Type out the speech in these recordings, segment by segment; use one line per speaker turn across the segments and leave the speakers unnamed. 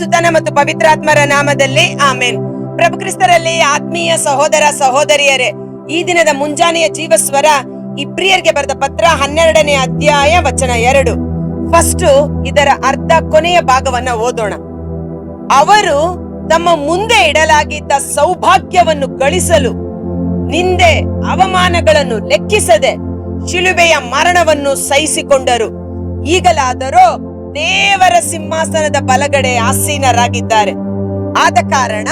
ಸುತನ ಮತ್ತು ಪವಿತ್ರಾತ್ಮರ ನಾಮದಲ್ಲಿ ಆಮೇನ್. ಪ್ರಭು ಕ್ರಿಸ್ತರಲ್ಲಿ ಆತ್ಮೀಯ ಸಹೋದರ ಸಹೋದರಿಯರೇ, ಈ ದಿನದ ಮುಂಜಾನೆಯ ಜೀವಸ್ವರ ಇಬ್ರಿಯರ್ಗೆ ಬರೆದ ಪತ್ರ ಹನ್ನೆರಡನೇ ಅಧ್ಯಾಯ ವಚನ ಎರಡು. ಫಸ್ಟ್ ಇದರ ಅರ್ಧ ಕೊನೆಯ ಭಾಗವನ್ನ ಓದೋಣ. ಅವರು ತಮ್ಮ ಮುಂದೆ ಇಡಲಾಗಿದ್ದ ಸೌಭಾಗ್ಯವನ್ನು ಗಳಿಸಲು, ನಿಂದೆ ಅವಮಾನಗಳನ್ನು ಲೆಕ್ಕಿಸದೆ ಶಿಲುಬೆಯ ಮರಣವನ್ನು ಸಹಿಸಿಕೊಂಡರು. ಈಗಲಾದರೋ ದೇವರ ಸಿಂಹಾಸನದ ಬಲಗಡೆ ಆಸೀನರಾಗಿದ್ದಾರೆ. ಆದ ಕಾರಣ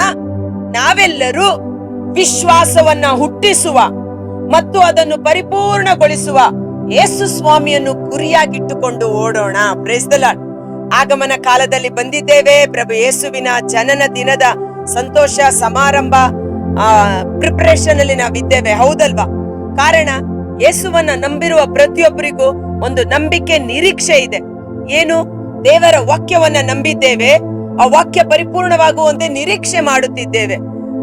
ನಾವೆಲ್ಲರೂ ವಿಶ್ವಾಸವನ್ನ ಹುಟ್ಟಿಸುವ ಮತ್ತು ಅದನ್ನು ಪರಿಪೂರ್ಣಗೊಳಿಸುವ ಯೇಸು ಸ್ವಾಮಿಯನ್ನು ಗುರಿಯಾಗಿಟ್ಟುಕೊಂಡು ಓಡೋಣ. Praise the lord. ಆಗಮನ ಕಾಲದಲ್ಲಿ ಬಂದಿದ್ದೇವೆ. ಪ್ರಭು ಯೇಸುವಿನ ಜನನ ದಿನದ ಸಂತೋಷ, ಸಮಾರಂಭ, ಆ ಪ್ರಿಪರೇಷನ್ ಅಲ್ಲಿ ನಾವಿದ್ದೇವೆ. ಹೌದಲ್ವಾ? ಕಾರಣ ಯೇಸುವನ್ನ ನಂಬಿರುವ ಪ್ರತಿಯೊಬ್ಬರಿಗೂ ಒಂದು ನಂಬಿಕೆ ನಿರೀಕ್ಷೆ ಇದೆ. ಏನು? ದೇವರ ವಾಕ್ಯವನ್ನ ನಂಬಿದ್ದೇವೆ. ಆ ವಾಕ್ಯ ಪರಿಪೂರ್ಣವಾಗುವಂತೆ ನಿರೀಕ್ಷೆ ಮಾಡುತ್ತಿದ್ದೇವೆ.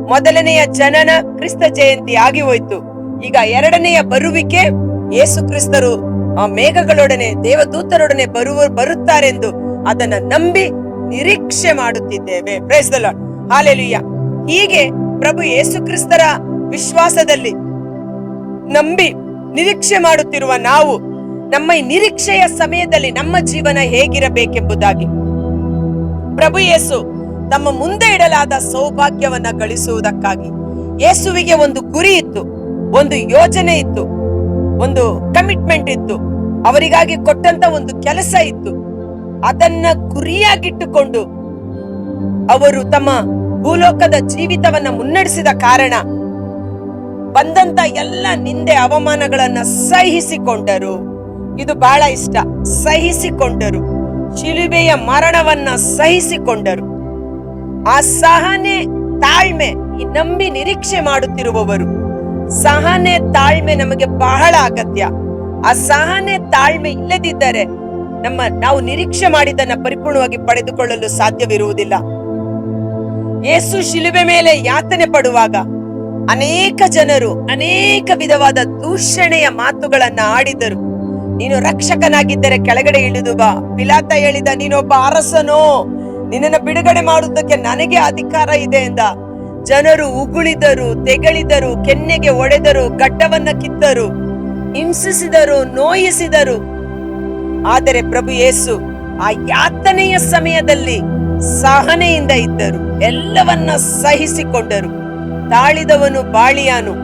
ಮೊದಲನೆಯ ಜನನ ಕ್ರಿಸ್ತ ಜಯಂತಿ ಆಗಿ ಹೋಯ್ತು. ಈಗ ಎರಡನೆಯ ಬರುವಿಕೆ ಯೇಸು ಕ್ರಿಸ್ತರು ಆ ಮೇಘಗಳೊಡನೆ, ದೇವದೂತರೊಡನೆ ಬರುವ, ಬರುತ್ತಾರೆಂದು ಅದನ್ನ ನಂಬಿ ನಿರೀಕ್ಷೆ ಮಾಡುತ್ತಿದ್ದೇವೆ. ಹಾಲೆಲುಯ್ಯ ಹೀಗೆ ಪ್ರಭು ಯೇಸು ಕ್ರಿಸ್ತರ ವಿಶ್ವಾಸದಲ್ಲಿ ನಂಬಿ ನಿರೀಕ್ಷೆ ಮಾಡುತ್ತಿರುವ ನಾವು ನಮ್ಮ ನಿರೀಕ್ಷೆಯ ಸಮಯದಲ್ಲಿ ನಮ್ಮ ಜೀವನ ಹೇಗಿರಬೇಕೆಂಬುದಾಗಿ. ಪ್ರಭು ಯೇಸು ತಮ್ಮ ಮುಂದೆ ಇಡಲಾದ ಸೌಭಾಗ್ಯವನ್ನ ಗಳಿಸುವುದಕ್ಕಾಗಿ ಯೇಸುವಿಗೆ ಒಂದು ಗುರಿ ಇತ್ತು, ಒಂದು ಯೋಜನೆ ಇತ್ತು, ಒಂದು ಕಮಿಟ್ಮೆಂಟ್ ಇತ್ತು, ಅವರಿಗಾಗಿ ಕೊಟ್ಟಂತ ಒಂದು ಕೆಲಸ ಇತ್ತು. ಅದನ್ನ ಗುರಿಯಾಗಿಟ್ಟುಕೊಂಡು ಅವರು ತಮ್ಮ ಭೂಲೋಕದ ಜೀವಿತವನ್ನ ಮುನ್ನಡೆಸಿದ ಕಾರಣ ಬಂದಂತ ಎಲ್ಲ ನಿಂದೆ ಅವಮಾನಗಳನ್ನ ಸಹಿಸಿಕೊಂಡರು. ಇದು ಬಹಳ ಇಷ್ಟ. ಸಹಿಸಿಕೊಂಡರು. ಶಿಲುಬೆಯ ಮರಣವನ್ನ ಸಹಿಸಿಕೊಂಡರು. ಆ ಸಹನೆ ತಾಳ್ಮೆ, ನಂಬಿ ನಿರೀಕ್ಷೆ ಮಾಡುತ್ತಿರುವವರು. ಸಹನೆ ತಾಳ್ಮೆ ನಮಗೆ ಬಹಳ ಅಗತ್ಯ. ಆ ಸಹನೆ ತಾಳ್ಮೆ ಇಲ್ಲದಿದ್ದರೆ ನಮ್ಮ ನಾವು ನಿರೀಕ್ಷೆ ಮಾಡಿದ್ದನ್ನ ಪರಿಪೂರ್ಣವಾಗಿ ಪಡೆದುಕೊಳ್ಳಲು ಸಾಧ್ಯವಿರುವುದಿಲ್ಲ. ಯೇಸು ಶಿಲುಬೆ ಮೇಲೆ ಯಾತನೆ ಪಡುವಾಗ ಅನೇಕ ಜನರು ಅನೇಕ ವಿಧವಾದ ದೂಷಣೆಯ ಮಾತುಗಳನ್ನ ಆಡಿದರು. ನೀನು ರಕ್ಷಕನಾಗಿದ್ದರೆ ಕೆಳಗಡೆ ಇಳಿದು ಬಾ. ಪಿಲಾತ ಹೇಳಿದ, ನೀನೊಬ್ಬ ಅರಸನು, ನಿನ್ನನ್ನು ಬಿಡುಗಡೆ ಮಾಡುವುದಕ್ಕೆ ನನಗೆ ಅಧಿಕಾರ ಇದೆ ಎಂದ. ಜನರು ಉಗುಳಿದರು, ತೆಗಳಿದರು, ಕೆನ್ನೆಗೆ ಒಡೆದರು, ಗಡ್ಡವನ್ನ ಕಿತ್ತರು, ಹಿಂಸಿಸಿದರು, ನೋಯಿಸಿದರು. ಆದರೆ ಪ್ರಭು ಯೇಸು ಆ ಯಾತನೆಯ ಸಮಯದಲ್ಲಿ ಸಹನೆಯಿಂದ ಇದ್ದರು, ಎಲ್ಲವನ್ನ ಸಹಿಸಿಕೊಂಡರು. ತಾಳಿದವನು ಬಾಳಿಯಾನು,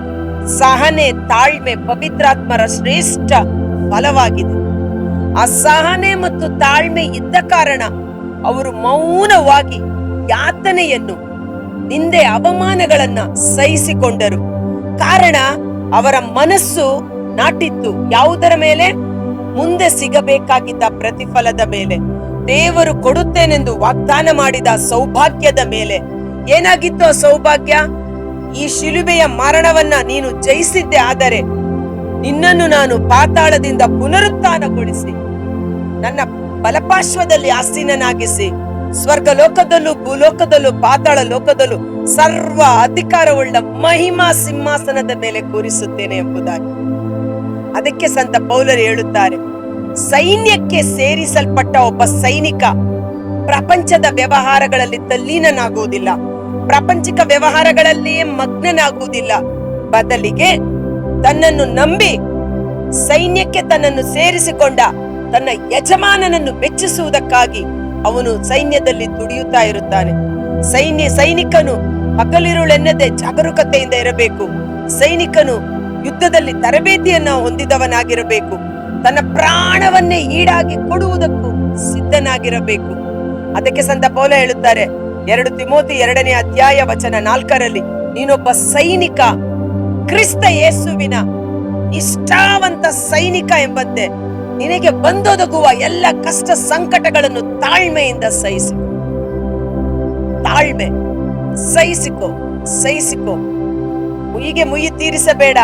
ಸಹನೆ, ತಾಳ್ಮೆ, ಪವಿತ್ರಾತ್ಮರ ಶ್ರೇಷ್ಠ. ಫಲವಾಗಿದೆ ಆ ಸಹನೆ ಮತ್ತು ತಾಳ್ಮೆ ಇದ್ದ ಕಾರಣ ಅವರು ಮೌನವಾಗಿ ಯಾತನೆಯನ್ನು, ನಿಂದೆ ಅವಮಾನಗಳನ್ನ ಸಹಿಸಿಕೊಂಡರು. ಕಾರಣ ಅವರ ಮನಸ್ಸು ನಾಟಿತ್ತು ಯಾವುದರ ಮೇಲೆ? ಮುಂದೆ ಸಿಗಬೇಕಾಗಿದ್ದ ಪ್ರತಿಫಲದ ಮೇಲೆ. ದೇವರು ಕೊಡುತ್ತೇನೆಂದು ವಾಗ್ದಾನ ಮಾಡಿದ ಸೌಭಾಗ್ಯದ ಮೇಲೆ. ಏನಾಗಿತ್ತು ಆ ಸೌಭಾಗ್ಯ? ಈ ಶಿಲುಬೆಯ ಮರಣವನ್ನ ನೀನು ಜಯಿಸಿದ್ದೆ ಆದರೆ ನಿನ್ನನ್ನು ನಾನು ಪಾತಾಳದಿಂದ ಪುನರುತ್ಥಾನಗೊಳಿಸಿ, ನನ್ನ ಬಲಪಾರ್ಶ್ವದಲ್ಲಿ ಆಸೀನನಾಗಿಸಿ ಸ್ವರ್ಗ ಲೋಕದಲ್ಲೂ ಭೂಲೋಕದಲ್ಲೂ ಪಾತಾಳ ಲೋಕದಲ್ಲೂ ಸರ್ವ ಅಧಿಕಾರವುಳ್ಳ ಮಹಿಮಾ ಸಿಂಹಾಸನದ ಮೇಲೆ ಕೂರಿಸುತ್ತೇನೆ ಎಂಬುದಾಗಿ. ಅದಕ್ಕೆ ಸಂತ ಪೌಲರು ಹೇಳುತ್ತಾರೆ, ಸೈನ್ಯಕ್ಕೆ ಸೇರಿಸಲ್ಪಟ್ಟ ಒಬ್ಬ ಸೈನಿಕ ಪ್ರಪಂಚದ ವ್ಯವಹಾರಗಳಲ್ಲಿ ತಲ್ಲೀನನಾಗುವುದಿಲ್ಲ. ಪ್ರಪಂಚಿಕ ವ್ಯವಹಾರಗಳಲ್ಲಿಯೇ ಮಗ್ನನಾಗುವುದಿಲ್ಲ. ಬದಲಿಗೆ ತನ್ನನ್ನು ನಂಬಿ ಸೈನ್ಯಕ್ಕೆ ತನ್ನನ್ನು ಸೇರಿಸಿಕೊಂಡ ತನ್ನ ಯಜಮಾನನನ್ನು ಮೆಚ್ಚಿಸುವುದಕ್ಕಾಗಿ ಅವನು ಸೈನ್ಯದಲ್ಲಿ ದುಡಿಯುತ್ತಾ ಇರುತ್ತಾನೆ. ಸೈನ್ಯ, ಸೈನಿಕನು ಹಗಲಿರುಳೆನ್ನದೆ ಜಾಗರೂಕತೆಯಿಂದ ಇರಬೇಕು. ಸೈನಿಕನು ಯುದ್ಧದಲ್ಲಿ ತರಬೇತಿಯನ್ನ ಹೊಂದಿದವನಾಗಿರಬೇಕು. ತನ್ನ ಪ್ರಾಣವನ್ನೇ ಈಡಾಗಿ ಕೊಡುವುದಕ್ಕೂ ಸಿದ್ಧನಾಗಿರಬೇಕು. ಅದಕ್ಕೆ ಸಂತ ಪೌಲ ಹೇಳುತ್ತಾರೆ, ಎರಡು ತಿಮೋತಿ ಎರಡನೇ ಅಧ್ಯಾಯ ವಚನ ನಾಲ್ಕರಲ್ಲಿ, ನೀನೊಬ್ಬ ಸೈನಿಕ ಕ್ರಿಸ್ತ ಯೇಸುವಿನ ಇಷ್ಟಾವಂತ ಸೈನಿಕ ಎಂಬಂತೆ ನಿನಗೆ ಬಂದೊದಗುವ ಎಲ್ಲ ಕಷ್ಟ ಸಂಕಟಗಳನ್ನು ತಾಳ್ಮೆಯಿಂದ ಸಹಿಸಿ. ತಾಳ್ಮೆ. ಸಹಿಸಿಕೋ ಸಹಿಸಿಕೋ. ಮುಯಿಗೆ ಮುಯಿ ತೀರಿಸಬೇಡ.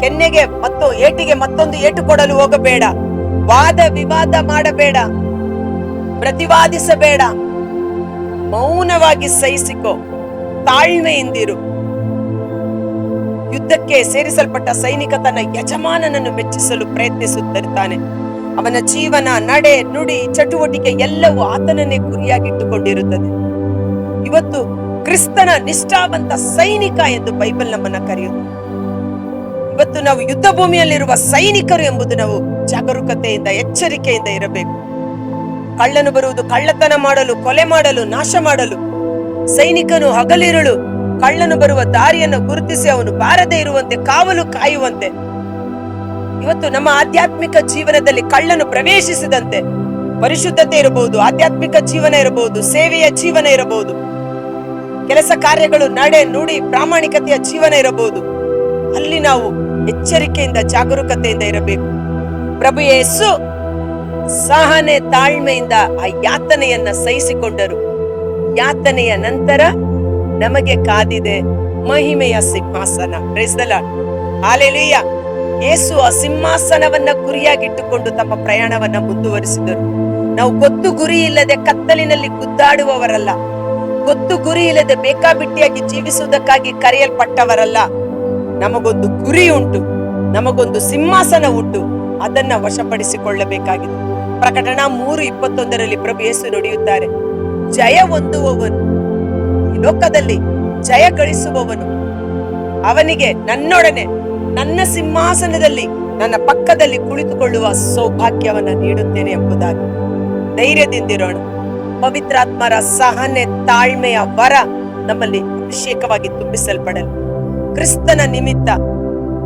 ಕೆನ್ನೆಗೆ ಮತ್ತು ಏಟಿಗೆ ಮತ್ತೊಂದು ಏಟು ಕೊಡಲು ಹೋಗಬೇಡ. ವಾದ ವಿವಾದ ಮಾಡಬೇಡ. ಪ್ರತಿವಾದಿಸಬೇಡ. ಮೌನವಾಗಿ ಸಹಿಸಿಕೋ. ತಾಳ್ಮೆಯಿಂದಿರು. ಯುದ್ಧಕ್ಕೆ ಸೇರಿಸಲ್ಪಟ್ಟ ಸೈನಿಕ ತನ್ನ ಯಜಮಾನನನ್ನು ಮೆಚ್ಚಿಸಲು ಪ್ರಯತ್ನಿಸುತ್ತಿರ್ತಾನೆ ಅವನ ಜೀವನ, ನಡೆ, ನುಡಿ, ಚಟುವಟಿಕೆ ಎಲ್ಲವೂ ಆತನನ್ನೇ ಗುರಿಯಾಗಿಟ್ಟುಕೊಂಡಿರುತ್ತದೆ. ಇವತ್ತು ಕ್ರಿಸ್ತನ ನಿಷ್ಠಾವಂತ ಸೈನಿಕ ಎಂದು ಬೈಬಲ್ ನಮ್ಮನ್ನ ಕರೆಯುತ್ತೆ. ಇವತ್ತು ನಾವು ಯುದ್ಧ ಭೂಮಿಯಲ್ಲಿರುವ ಸೈನಿಕರು ಎಂಬುದು ನಾವು ಜಾಗರೂಕತೆಯಿಂದ, ಎಚ್ಚರಿಕೆಯಿಂದ ಇರಬೇಕು. ಕಳ್ಳನು ಬರುವುದು ಕಳ್ಳತನ ಮಾಡಲು, ಕೊಲೆ ಮಾಡಲು, ನಾಶ ಮಾಡಲು, ಸೈನಿಕನು ಹಗಲಿರುಳು ಕಳ್ಳನು ಬರುವ ದಾರಿಯನ್ನು ಗುರುತಿಸಿ ಅವನು ಬಾರದೆ ಇರುವಂತೆ, ಕಾವಲು ಕಾಯುವಂತೆ. ಇವತ್ತು ನಮ್ಮ ಆಧ್ಯಾತ್ಮಿಕ ಜೀವನದಲ್ಲಿ ಕಳ್ಳನು ಪ್ರವೇಶಿಸಿದಂತೆ ಪರಿಶುದ್ಧತೆ ಇರಬಹುದು, ಆಧ್ಯಾತ್ಮಿಕ ಜೀವನ ಇರಬಹುದು, ಸೇವೆಯ ಜೀವನ ಇರಬಹುದು. ಕೆಲಸ ಕಾರ್ಯಗಳು ನಡೆ ನುಡಿ ಪ್ರಾಮಾಣಿಕತೆಯ ಜೀವನ ಇರಬಹುದು. ಅಲ್ಲಿ ನಾವು ಎಚ್ಚರಿಕೆಯಿಂದ, ಜಾಗರೂಕತೆಯಿಂದ ಇರಬೇಕು. ಪ್ರಭು ಯೇಸು ಸಹನೆ ತಾಳ್ಮೆಯಿಂದ ಆ ಯಾತನೆಯನ್ನ ಸಹಿಸಿಕೊಂಡರು. ಯಾತನೆಯ ನಂತರ ನಮಗೆ ಕಾದಿದೆ ಮಹಿಮೆಯ ಸಿಂಹಾಸನ. ಹಾಲೆಲುಯ್ಯ ಯೇಸು ಆ ಸಿಂಹಾಸನವನ್ನ ಗುರಿಯಾಗಿಟ್ಟುಕೊಂಡು ತಮ್ಮ ಪ್ರಯಾಣವನ್ನ ಮುಂದುವರಿಸಿದರು. ನಾವು ಗೊತ್ತು ಗುರಿ ಇಲ್ಲದೆ ಕತ್ತಲಿನಲ್ಲಿ ಗುದ್ದಾಡುವವರಲ್ಲ. ಗೊತ್ತು ಗುರಿ ಇಲ್ಲದೆ ಬೇಕಾಬಿಟ್ಟಿಯಾಗಿ ಜೀವಿಸುವುದಕ್ಕಾಗಿ ಕರೆಯಲ್ಪಟ್ಟವರಲ್ಲ. ನಮಗೊಂದು ಗುರಿ ಉಂಟು. ನಮಗೊಂದು ಸಿಂಹಾಸನ ಉಂಟು. ಅದನ್ನ ವಶಪಡಿಸಿಕೊಳ್ಳಬೇಕಾಗಿದೆ. ಪ್ರಕಟಣಾ ಮೂರು ಇಪ್ಪತ್ತೊಂದರಲ್ಲಿ ಪ್ರಭು ಯೇಸು ನುಡಿಯುತ್ತಾರೆ. ಜಯ ಹೊಂದುವವನು ಲೋಕದಲ್ಲಿ ಜಯ ಗಳಿಸುವವನು. ಅವನಿಗೆ ನನ್ನೊಡನೆ, ನನ್ನ ಸಿಂಹಾಸನದಲ್ಲಿ, ನನ್ನ ಪಕ್ಕದಲ್ಲಿ ಕುಳಿತುಕೊಳ್ಳುವ ಸೌಭಾಗ್ಯವನ್ನು ನೀಡುತ್ತೇನೆ ಎಂಬುದಾಗಿ ಧೈರ್ಯದಿಂದಿರೋಣ ಪವಿತ್ರಾತ್ಮರ ಸಹನೆ, ತಾಳ್ಮೆಯ ವರ ನಮ್ಮಲ್ಲಿ ಅಭಿಷೇಕವಾಗಿ ತುಂಬಿಸಲ್ಪಡಲು. ಕ್ರಿಸ್ತನ ನಿಮಿತ್ತ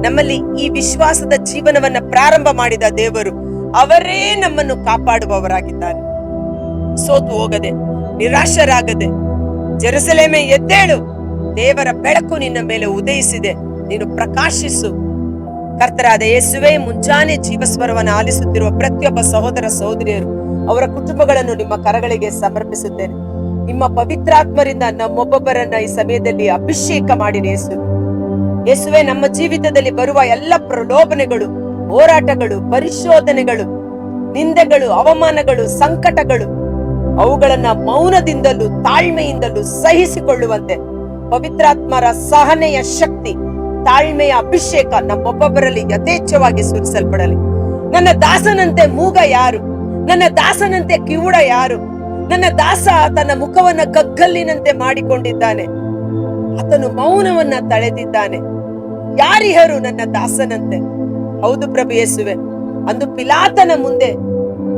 ನಮ್ಮಲ್ಲಿ ಈ ವಿಶ್ವಾಸದ ಜೀವನವನ್ನ ಪ್ರಾರಂಭ ಮಾಡಿದ ದೇವರು ಅವರೇ ನಮ್ಮನ್ನು ಕಾಪಾಡುವವರಾಗಿದ್ದಾರೆ ಸೋತು ಹೋಗದೆ, ನಿರಾಶರಾಗದೆ ಜೆರುಸಲೇಮೆ ಎದ್ದೇಳು. ದೇವರ ಬೆಳಕು ನಿನ್ನ ಮೇಲೆ ಉದಯಿಸಿದೆ. ನೀನು ಪ್ರಕಾಶಿಸು. ಕರ್ತರಾದ ಯೇಸುವೆ, ಮುಂಜಾನೆ ಜೀವಸ್ವರವನ್ನು ಆಲಿಸುತ್ತಿರುವ ಪ್ರತಿಯೊಬ್ಬ ಸಹೋದರ ಸಹೋದರಿಯರು, ಅವರ ಕುಟುಂಬಗಳನ್ನು ನಿಮ್ಮ ಕರಗಳಿಗೆ ಸಮರ್ಪಿಸುತ್ತೇನೆ. ನಿಮ್ಮ ಪವಿತ್ರಾತ್ಮರಿಂದ ನಮ್ಮೊಬ್ಬೊಬ್ಬರನ್ನ ಈ ಸಮಯದಲ್ಲಿ ಅಭಿಷೇಕ ಮಾಡಿರಿ ಯೇಸು. ಯೇಸುವೆ, ನಮ್ಮ ಜೀವಿತದಲ್ಲಿ ಬರುವ ಎಲ್ಲ ಪ್ರಲೋಭನೆಗಳು, ಹೋರಾಟಗಳು, ಪರಿಶೋಧನೆಗಳು, ನಿಂದೆಗಳು, ಅವಮಾನಗಳು, ಸಂಕಟಗಳು ಅವುಗಳನ್ನ ಮೌನದಿಂದಲೂ ತಾಳ್ಮೆಯಿಂದಲೂ ಸಹಿಸಿಕೊಳ್ಳುವಂತೆ ಪವಿತ್ರಾತ್ಮರ ಸಹನೆಯ ಶಕ್ತಿ, ತಾಳ್ಮೆಯ ಅಭಿಷೇಕ ನಮ್ಮೊಬ್ಬೊಬ್ಬರಲ್ಲಿ ಯಥೇಚ್ಛವಾಗಿ ಸುರಿಸಲ್ಪಡಲಿ ನನ್ನ ದಾಸನಂತೆ ಮೂಗ ಯಾರು? ನನ್ನ ದಾಸನಂತೆ ಕಿವುಡ ಯಾರು? ನನ್ನ ದಾಸ ತನ್ನ ಮುಖವನ್ನ ಕಗ್ಗಲ್ಲಿನಂತೆ ಮಾಡಿಕೊಂಡಿದ್ದಾನೆ. ಆತನು ಮೌನವನ್ನ ತಳೆದಿದ್ದಾನೆ. ಯಾರಿಹರು ನನ್ನ ದಾಸನಂತೆ? ಹೌದು ಪ್ರಭು ಯೇಸುವೆ, ಅಂದು ಪಿಲಾತನ ಮುಂದೆ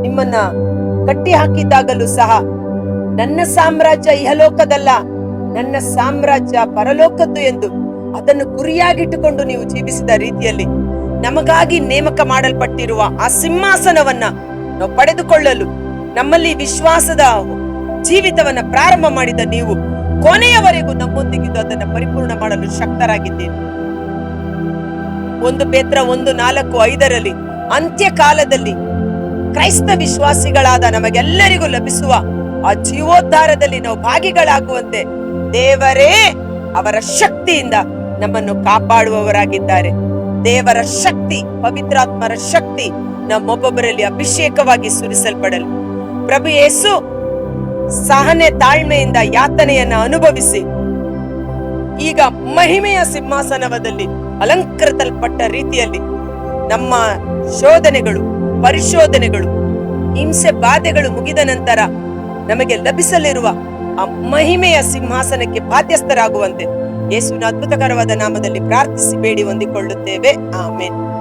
ನಿಮ್ಮನ್ನ ಕಟ್ಟಿ ಹಾಕಿದ್ದಾಗಲೂ ಸಹ ನನ್ನ ಸಾಮ್ರಾಜ್ಯ ಇಹಲೋಕದಲ್ಲ, ನನ್ನ ಸಾಮ್ರಾಜ್ಯ ಪರಲೋಕದ್ದು ಎಂದು ಅದನ್ನು ಗುರಿಯಾಗಿಟ್ಟುಕೊಂಡು ನೀವು ಜೀವಿಸಿದ ರೀತಿಯಲ್ಲಿ ನಮಗಾಗಿ ನೇಮಕ ಮಾಡಲ್ಪಟ್ಟಿರುವ ಆ ಸಿಂಹಾಸನವನ್ನ ನಾವು ಪಡೆದುಕೊಳ್ಳಲು ನಮ್ಮಲ್ಲಿ ವಿಶ್ವಾಸದ ಜೀವಿತವನ್ನ ಪ್ರಾರಂಭ ಮಾಡಿದ ನೀವು ಕೊನೆಯವರೆಗೂ ನಮ್ಮೊಂದಿಗಿದ್ದು ಅದನ್ನು ಪರಿಪೂರ್ಣ ಮಾಡಲು ಶಕ್ತರಾಗಿದ್ದೇನೆ ಒಂದು ಪೇತ್ರ ಒಂದು ನಾಲ್ಕು ಐದರಲ್ಲಿ ಅಂತ್ಯ ಕಾಲದಲ್ಲಿ ಕ್ರೈಸ್ತ ವಿಶ್ವಾಸಿಗಳಾದ ನಮಗೆಲ್ಲರಿಗೂ ಲಭಿಸುವ ಆ ಜೀವೋದ್ಧಾರದಲ್ಲಿ ನಾವು ಭಾಗಿಗಳಾಗುವಂತೆ ದೇವರೇ ಅವರ ಶಕ್ತಿಯಿಂದ ನಮ್ಮನ್ನು ಕಾಪಾಡುವವರಾಗಿದ್ದಾರೆ. ದೇವರ ಶಕ್ತಿ, ಪವಿತ್ರಾತ್ಮರ ಶಕ್ತಿ ನಮ್ಮೊಬ್ಬೊಬ್ಬರಲ್ಲಿ ಅಭಿಷೇಕವಾಗಿ ಸುರಿಸಲ್ಪಡಲು. ಪ್ರಭು ಯೇಸು ಸಹನೆ ತಾಳ್ಮೆಯಿಂದ ಯಾತನೆಯನ್ನ ಅನುಭವಿಸಿ ಈಗ ಮಹಿಮೆಯ ಸಿಂಹಾಸನವದಲ್ಲಿ ಅಲಂಕೃತಲ್ಪಟ್ಟ ರೀತಿಯಲ್ಲಿ ನಮ್ಮ ಶೋಧನೆಗಳು ಪರಿಶೋಧನೆಗಳು, ಹಿಂಸೆ ಬಾಧೆಗಳು ಮುಗಿದ ನಂತರ ನಮಗೆ ಲಭಿಸಲಿರುವ ಆ ಮಹಿಮೆಯ ಸಿಂಹಾಸನಕ್ಕೆ ಬಾಧ್ಯಸ್ಥರಾಗುವಂತೆ ಯೇಸುವಿನ ಅದ್ಭುತಕರವಾದ ನಾಮದಲ್ಲಿ ಪ್ರಾರ್ಥಿಸಿ ಬೇಡಿ ಹೊಂದಿಕೊಳ್ಳುತ್ತೇವೆ. ಆಮೇಲೆ